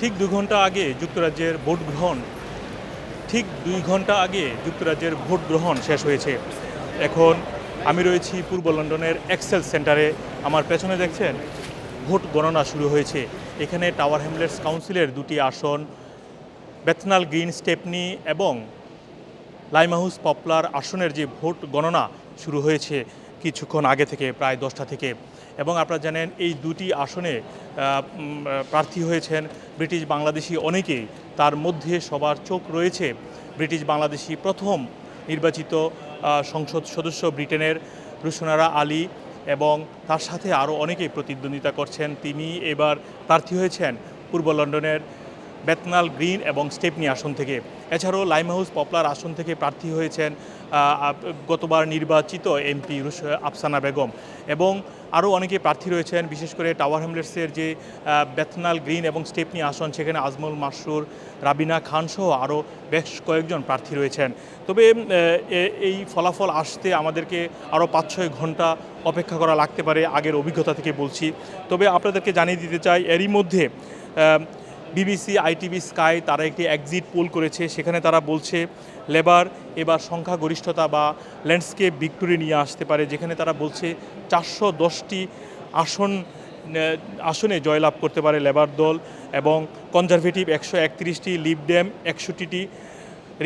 ঠিক দু ঘণ্টা আগে যুক্তরাজ্যের ভোট গ্রহণ, ঠিক দুই ঘণ্টা আগে যুক্তরাজ্যের ভোট গ্রহণ শেষ হয়েছে। এখন আমি রয়েছি পূর্ব লন্ডনের এক্সেল সেন্টারে। আমার পেছনে দেখছেন, ভোট গণনা শুরু হয়েছে। এখানে টাওয়ার হ্যামলেটস কাউন্সিলের দুটি আসন বেথনাল গ্রিন স্টেপনি এবং লাইমাহুস পপলার আসনের যে ভোট গণনা শুরু হয়েছে। কিছুক্ষণ আগে থেকে, প্রায় দশটা থেকে। এবং আপনারা জানেন, এই দুটি আসনে প্রার্থী হয়েছেন ব্রিটিশ বাংলাদেশি অনেকেই। তার মধ্যে সবার চোখ রয়েছে ব্রিটিশ বাংলাদেশি প্রথম নির্বাচিত সংসদ সদস্য ব্রিটেনের রুসনারা আলী এবং তার সাথে আরও অনেকেই প্রতিদ্বন্দ্বিতা করছেন। তিনি এবার প্রার্থী হয়েছেন পূর্ব লন্ডনের বেতনাল গ্রিন এবং স্টেপনি আসন থেকে। এছাড়াও লাইমহাউস পপলার আসন থেকে প্রার্থী হয়েছেন গতবার নির্বাচিত এমপি আফসানা বেগম। এবং আরও অনেকে প্রার্থী রয়েছেন বিশেষ করে টাওয়ার হ্যামলেটসের যে আহ, বেথনাল গ্রিন এবং স্টেপনি আসন সেখানে আজমল মাসুর রাবিনা খান সহ আরও বেশ কয়েকজন প্রার্থী রয়েছেন। তবে এই ফলাফল আসতে আমাদেরকে আরও পাঁচ ছয় ঘণ্টা অপেক্ষা করা লাগতে পারে আগের অভিজ্ঞতা থেকে বলছি। তবে আপনাদেরকে জানিয়ে দিতে চাই এরই মধ্যে বিবিসি, আইটিভি, স্কাই তারা একটি এক্সিট পোল করেছে। সেখানে তারা বলছে লেবার এবার সংখ্যাগরিষ্ঠতা বা ল্যান্ডস্কেপ ভিক্টোরি নিয়ে আসতে পারে। যেখানে তারা বলছে, চারশো দশটি আসন আসনে জয়লাভ করতে পারে লেবার দল এবং কনজারভেটিভ একশো একত্রিশটি লিবডেম একষট্টিটি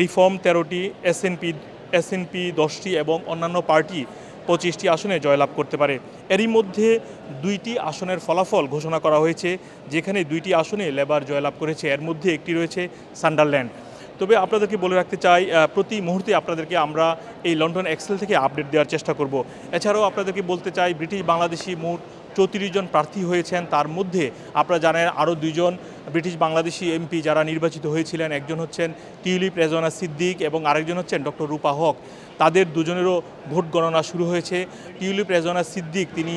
রিফর্ম তেরোটি এসএনপি এসএনপি দশটি এবং অন্যান্য পার্টি পঁচিশটি আসনে জয়লাভ করতে পারে। এরই মধ্যে দুইটি আসনের ফলাফল ঘোষণা করা হয়েছে, যেখানে দুইটি আসনে লেবার জয়লাভ করেছে। এর মধ্যে একটি রয়েছে সান্ডারল্যান্ড। তবে আপনাদেরকে বলে রাখতে চাই প্রতি মুহূর্তে আপনাদেরকে আমরা এই লন্ডন এক্সেল থেকে আপডেট দেওয়ার চেষ্টা করব। এছাড়াও আপনাদেরকে বলতে চাই, ব্রিটিশ বাংলাদেশি মোট চৌত্রিশ জন প্রার্থী হয়েছেন। তার মধ্যে আপনারা জানেন আরও দুইজন ব্রিটিশ বাংলাদেশি এমপি যারা নির্বাচিত হয়েছিলেন, একজন হচ্ছেন টিউলিপ রেজনা সিদ্দিক এবং আরেকজন হচ্ছেন ডক্টর রূপা হক। তাদের দুজনেরও ভোট গণনা শুরু হয়েছে। টিউলিপ রেজনা সিদ্দিক তিনি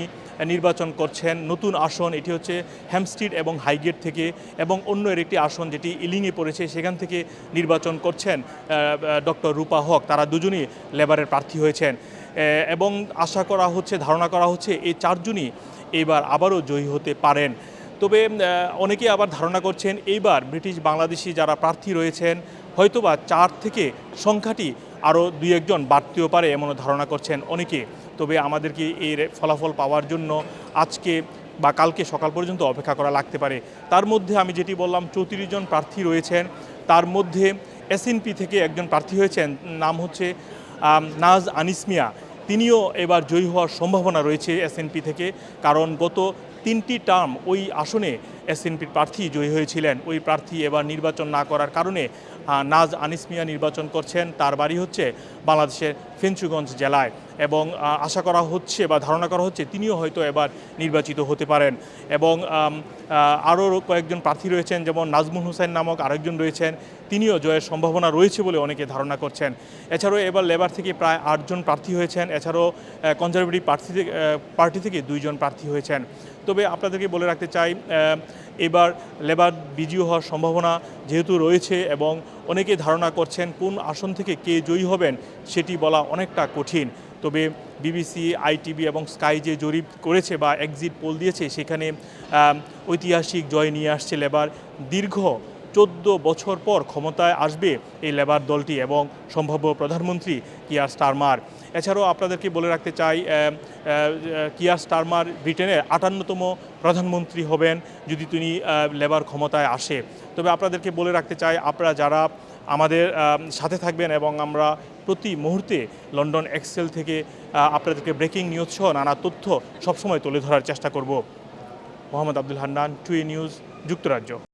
নির্বাচন করছেন। নতুন আসন, এটি হচ্ছে হ্যামস্ট্রিট এবং হাইগেট থেকে এবং অন্য এর একটি আসন যেটি ইলিংয়ে পড়েছে, সেখান থেকে নির্বাচন করছেন ডক্টর রূপা হক। তারা দুজনই লেবারের প্রার্থী হয়েছেন। এবং আশা করা হচ্ছে, ধারণা করা হচ্ছে এই চারজনই এবার আবারও জয়ী হতে পারেন। তবে অনেকে আবার ধারণা করছেন এইবার ব্রিটিশ বাংলাদেশি যারা প্রার্থী রয়েছেন, হয়তোবা চার থেকে সংখ্যাটি আরও দুই একজন বাড়তেও পারে এমনও ধারণা করছেন অনেকে। তবে আমাদেরকে এর ফলাফল পাওয়ার জন্য আজকে বা কালকে সকাল পর্যন্ত অপেক্ষা করা লাগতে পারে? তার মধ্যে আমি যেটি বললাম, চৌত্রিশ জন প্রার্থী রয়েছেন। তার মধ্যে এসএনপি থেকে একজন প্রার্থী হয়েছেন, নাম হচ্ছে নাজ আনিসমিয়া তিনিও এবার জয়ী হওয়ার সম্ভাবনা রয়েছে এসএনপি থেকে, কারণ গত তিনটি টার্ম ওই আসনে এসএনপির প্রার্থী জয়ী হয়েছিলেন। ওই প্রার্থী এবার নির্বাচন না করার কারণে নাজ নাজ আনিসমিয়া নির্বাচন করছেন। তার বাড়ি হচ্ছে বাংলাদেশের ফেঞ্চুগঞ্জ জেলায়। এবং আশা করা হচ্ছে বা ধারণা করা হচ্ছে তিনিও হয়তো এবার নির্বাচিত হতে পারেন। এবং আরও কয়েকজন প্রার্থী রয়েছেন, যেমন নাজমুল হোসেন নামক আরেকজন রয়েছেন। তিনিও জয়ের সম্ভাবনা রয়েছে বলে অনেকে ধারণা করছেন। এছাড়াও এবার লেবার থেকে প্রায় আটজন প্রার্থী হয়েছেন। এছাড়াও কনজারভেটিভ প্রার্থী থেকে পার্টি থেকে দুইজন প্রার্থী হয়েছেন। তবে আপনাদেরকে বলে রাখতে চাই এবার লেবার বিজয়ী হওয়ার সম্ভাবনা যেহেতু রয়েছে এবং অনেকে ধারণা করছেন কোন আসন থেকে কে জয়ী হবেন, সেটি বলা অনেকটা কঠিন। তবে বিবিসি, আইটিভি এবং স্কাই যে জরিপ করেছে বা এক্সিট পোল দিয়েছে, সেখানে ঐতিহাসিক জয় নিয়ে আসছে লেবার। দীর্ঘ চোদ্দ বছর পর ক্ষমতায় আসবে এই লেবার দলটি এবং সম্ভাব্য প্রধানমন্ত্রী কিয়ার স্টারমার। এছাড়াও আপনাদেরকে বলে রাখতে চাই কিয়ার স্টারমার ব্রিটেনের আটান্নতম প্রধানমন্ত্রী হবেন যদি তিনি লেবার ক্ষমতায় আসে। তবে আপনাদেরকে বলে রাখতে চাই, আপনারা যারা আমাদের সাথে থাকবেন এবং আমরা প্রতি মুহূর্তে লন্ডন এক্সেল থেকে আপনাদেরকে ব্রেকিং নিউজ সহ নানা তথ্য সবসময় তুলে ধরার চেষ্টা করব। মোহাম্মদ আব্দুল হান্নান, টুয়ে নিউজ, যুক্তরাজ্য।